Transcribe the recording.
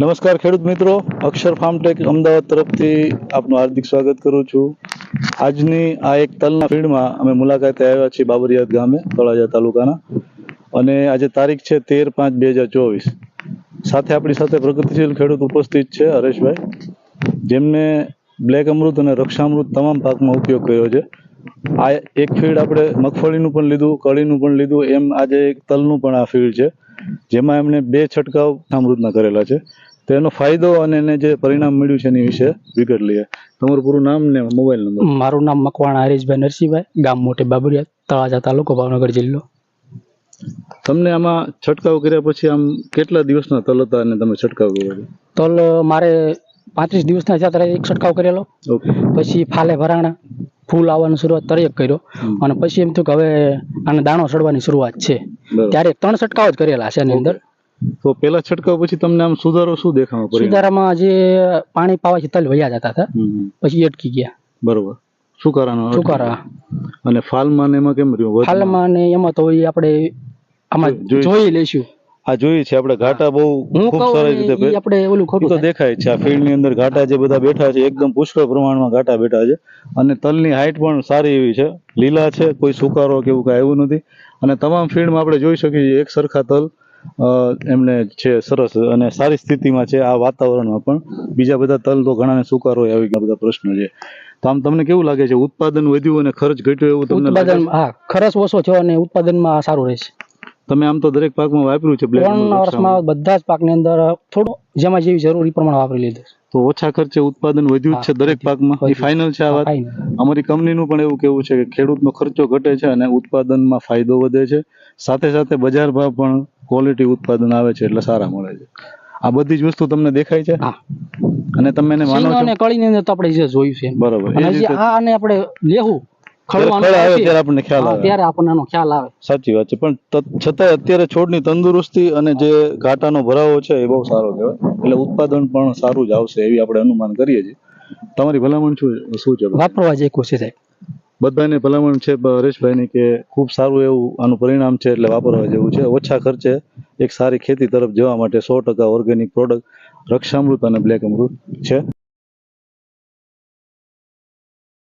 નમસ્કાર ખેડૂત મિત્રો. અક્ષર ફાર્મટેક અમદાવાદ તરફથી આપનું હાર્દિક સ્વાગત કરું છું. આજની આ એક તલના ફીલ્ડમાં અમે મુલાકાતે આવ્યા છીએ બાબરિયાદ ગામે, તળાજા તાલુકાના. અને આજે તારીખ છે તેર પાંચ બે હજાર ચોવીસ. સાથે આપણી સાથે પ્રગતિશીલ ખેડૂત ઉપસ્થિત છે હરેશભાઈ, જેમને બ્લેક અમૃત અને રક્ષામૃત તમામ પાકમાં ઉપયોગ કર્યો છે. આ એક ફીલ્ડ આપણે મગફળીનું પણ લીધું, કળીનું પણ લીધું, એમ આજે એક તલનું પણ આ ફીલ્ડ છે. જેમાં એમણે બે છંટકાવ અમૃતના કરેલા છે. તો એનો ફાયદો અને એને જે પરિણામ મળ્યું છે એની વિશે વિગત લઈએ. તમારું પૂરું નામ ને મોબાઈલ નંબર. મારું નામ મકવાણા હરીશભાઈ નરસિંહભાઈ ગામ મોટે બાબરિયા તળાજા તાલુકો ભાવનગર જિલ્લો. તમને આમાં છંટકાવ કર્યા પછી આમ કેટલા દિવસના તલ હતા અને તમે છંટકાવ કર્યો તલ મારે પાંત્રીસ દિવસના જાત્રા એક છંટકાવ કરેલો. પછી ફાલે ભરાણા ફૂલ આવવાની શરૂઆત તરત કર્યો. અને પછી એમ થયું કે હવે આને દાણો ચડવાની શરૂઆત છે. ત્યારે ત્રણ છંટકાવ જ કરેલા છે એની અંદર. તો પેલા છંટકાવ પછી તમને આમ સુધારો શું દેખામાં પરિણામ સુધારામાં જે પાણી પાવાથી તલ વયા જતા હતા. પછી અટકી ગયા. બરોબર. શું સુકારા. અને ફાલમાં ને એમાં કેમ રહ્યું? ફાલમાં ને એમાં તો આપણે આમાં જોઈ- લેશું આ જોઈએ છે આપણે ઘાટા બહુ ખૂબ સરસ રીતે આપણે ઓલું ખોટું તો દેખાય છે આ ફિલ્ડની અંદર ઘાટા જે બધા બેઠા છે એકદમ પુષ્કળ પ્રમાણમાં ઘાટા બેઠા છે. અને તલની હાઈટ પણ સારી એવી છે. લીલા છે કોઈ સુકારો કે એવું કઈ આવ્યું નથી. અને તમામ ફિલ્ડમાં આપણે જોઈ શકીએ છીએ એક સરખા તલ અ, એમને છે સરસ અને સારી સ્થિતિમાં છે આ વાતાવરણમાં પણ. બીજા બધા તલ તો ઘણાને સુકારો આવી ગયા બધા પ્રશ્નો છે. તો આમ તમને કેવું લાગે છે? ઉત્પાદન વધ્યું અને ખર્ચ ઘટ્યો એવું તમને ઉત્પાદન હા ખર્ચ ઓછો થયો અને ઉત્પાદનમાં સારું રહેશે? તમે આમ તો દરેક પાકમાં વાપર્યું છે ત્રણ વર્ષમાં બધા જ પાકની અંદર થોડું જેમાં જેવી જરૂરી પ્રમાણે વાપરી લીધું તો ઓછા ખર્ચે ઉત્પાદન વધ્યું જ છે દરેક પાકમાં? એ ફાઇનલ છે આ વાત? અમારી કંપનીનું પણ એવું કેવું છે કે ખેડૂતનો ખર્ચો ઘટે છે અને ઉત્પાદનમાં ફાયદો વધે છે. સાથે સાથે બજાર ભાવ પણ ક્વોલિટી ઉત્પાદન આવે છે એટલે સારા મળે છે. આ બધી જ વસ્તુ તમને દેખાય છે? હા. અને તમે એને માનો છો? કળીની અંદર તો આપણે જે જોયું છે બરોબર. અને આ આપણે લેવું જ્યારે ખળવાનું ફળ આવે આવશે. ત્યારે આપણને ખ્યાલ આવે. ત્યારે આપણને આનો ખ્યાલ આવે. સાચી વાત છે પણ છતાંય અત્યારે છોડની તંદુરસ્તી અને જે ઘાટાનો ભરાવો છે એ બહુ સારો કહેવાય. એટલે ઉત્પાદન પણ સારું જ આવશે એવી આપણે અનુમાન કરીએ છીએ. તમારી ભલામણ શું શું છે? વાપરવા જે કોશિશ થાય બધાને ભલામણ છે હરેશભાઈ હરેશભાઈની કે ખૂબ સારું એવું આનું પરિણામ છે એટલે વાપરવા જેવું છે. ઓછા ખર્ચે એક સારી ખેતી તરફ જવા માટે સો ટકા ઓર્ગેનિક પ્રોડક્ટ રક્ષામૃત અને બ્લેક અમૃત છે.